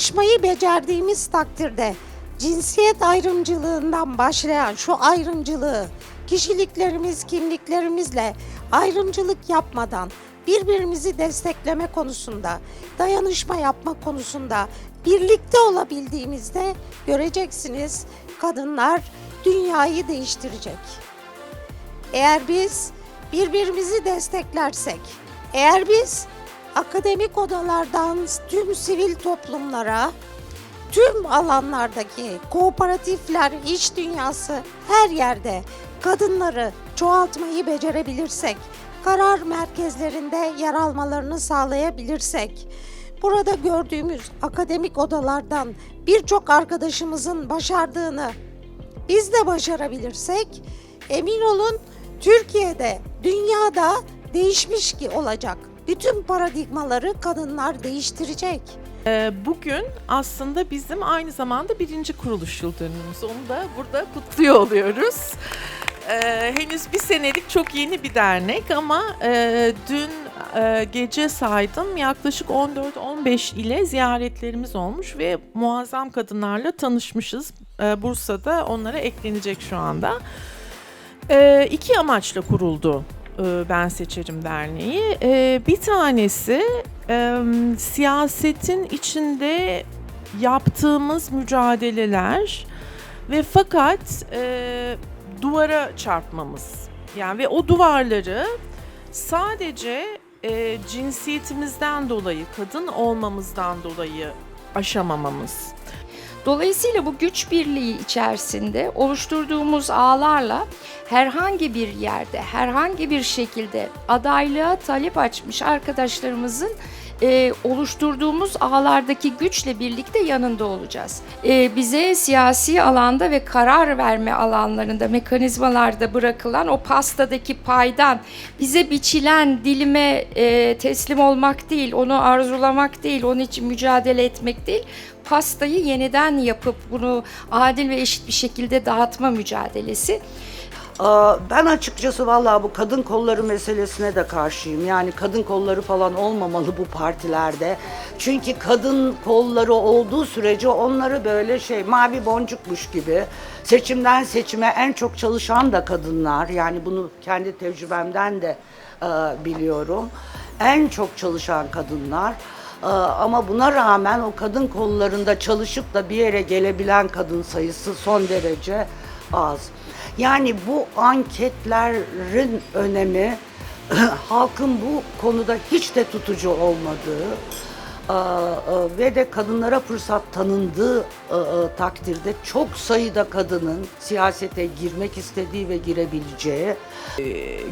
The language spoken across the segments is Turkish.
Dayanışmayı becerdiğimiz takdirde cinsiyet ayrımcılığından başlayan şu ayrımcılığı kişiliklerimiz, kimliklerimizle ayrımcılık yapmadan birbirimizi destekleme konusunda, dayanışma yapma konusunda birlikte olabildiğimizde göreceksiniz kadınlar dünyayı değiştirecek. Eğer biz birbirimizi desteklersek, eğer biz akademik odalardan tüm sivil toplumlara, tüm alanlardaki kooperatifler, iş dünyası her yerde kadınları çoğaltmayı becerebilirsek, karar merkezlerinde yer almalarını sağlayabilirsek, burada gördüğümüz akademik odalardan birçok arkadaşımızın başardığını biz de başarabilirsek emin olun Türkiye'de, dünyada değişmiş ki olacak. Bütün paradigmaları kadınlar değiştirecek. Ee, Bugün aslında bizim aynı zamanda birinci kuruluş yıl dönümümüz. Onu da burada kutluyor oluyoruz. Ee, henüz bir senelik çok yeni bir dernek ama e, dün e, gece saydım yaklaşık 14-15 ile ziyaretlerimiz olmuş ve muazzam kadınlarla tanışmışız. Ee, Bursa'da onlara eklenecek şu anda. Ee, iki amaçla kuruldu e, Ben Seçerim Derneği. Ee, bir tanesi e, siyasetin içinde yaptığımız mücadeleler ve fakat e, duvara çarpmamız. Yani ve o duvarları sadece e, cinsiyetimizden dolayı, kadın olmamızdan dolayı aşamamamız. Dolayısıyla bu güç birliği içerisinde oluşturduğumuz ağlarla herhangi bir yerde, herhangi bir şekilde adaylığa talep açmış arkadaşlarımızın e, oluşturduğumuz ağlardaki güçle birlikte yanında olacağız. E, bize siyasi alanda ve karar verme alanlarında, mekanizmalarda bırakılan o pastadaki paydan bize biçilen dilime e, teslim olmak değil, onu arzulamak değil, onun için mücadele etmek değil, pastayı yeniden yapıp bunu adil ve eşit bir şekilde dağıtma mücadelesi. Ben açıkçası vallahi bu kadın kolları meselesine de karşıyım. Yani kadın kolları falan olmamalı bu partilerde. Çünkü kadın kolları olduğu sürece onları böyle şey mavi boncukmuş gibi seçimden seçime en çok çalışan da kadınlar. Yani bunu kendi tecrübemden de e, biliyorum. En çok çalışan kadınlar. Ee, Ama buna rağmen o kadın kollarında çalışıp da bir yere gelebilen kadın sayısı son derece az. Yani bu anketlerin önemi halkın bu konuda hiç de tutucu olmadığı e, e, ve de kadınlara fırsat tanındığı e, takdirde çok sayıda kadının siyasete girmek istediği ve girebileceği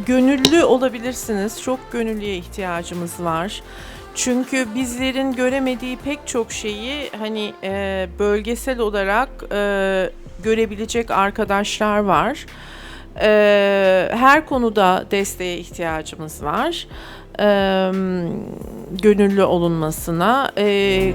gönüllü olabilirsiniz. Çok gönüllüye ihtiyacımız var. Çünkü bizlerin göremediği pek çok şeyi hani e, bölgesel olarak e, görebilecek arkadaşlar var. E, her konuda desteğe ihtiyacımız var. E, gönüllü olunmasına. E,